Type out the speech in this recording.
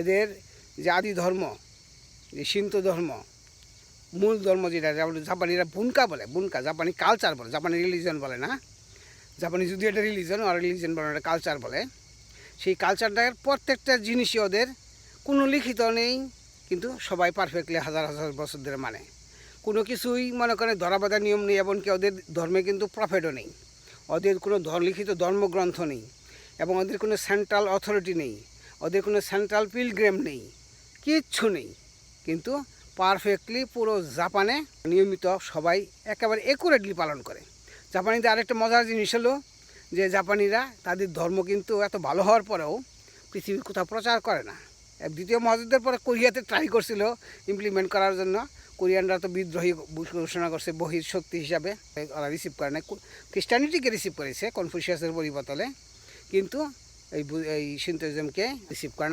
এদের আদি ধর্ম, যে সিন্ত ধর্ম, মূল ধর্ম যেটা জাপানিরা বুনকা বলে, বুনকা, জাপানি কালচার বলে, জাপানি রিলিজন বলে না? জাপানি যদি এটা রিলিজন আর রিলিজন বলে এটা কালচার বলে। সেই কালচারটার প্রত্যেকটা জিনিসই ওদের, কোনো লিখিত নেই, কিন্তু সবাই পারফেক্টলি হাজার হাজার বছর ধরে মানে। কোনো কিছুই মনে করে ধরাবাধা নিয়ম নেই, এমনকি ওদের ধর্মে কিন্তু প্রফেটও নেই। ওদের কোনো লিখিত ধর্মগ্রন্থ নেই, এবং ওদের কোনো সেন্ট্রাল অথরিটি নেই। ওদের কোনো সেন্ট্রাল পিলগ্রেম নেই, কিচ্ছু নেই। কিন্তু পারফেক্টলি পুরো জাপানে নিয়মিত সবাই একেবারে একুরেটলি পালন করে। জাপানিদের আরেকটা মজার জিনিস হলো যে জাপানিরা তাদের ধর্ম কিন্তু এত ভালো হওয়ার পরেও পৃথিবীর কোথাও প্রচার করে না। দ্বিতীয় মহাযুদ্ধের পরে কোরিয়াতে ট্রাই করছিল ইমপ্লিমেন্ট করার জন্য। কোরিয়ানরা তো বিদ্রোহী ঘোষণা করছে, বহির শক্তি হিসাবে। ওরা রিসিভ করে না খ্রিস্টানিটিকে রিসিভ করেছে কনফুসিয়াসের পরিবর্তনে। কিন্তু এই এই সিন্থিজমকে রিসিভ করে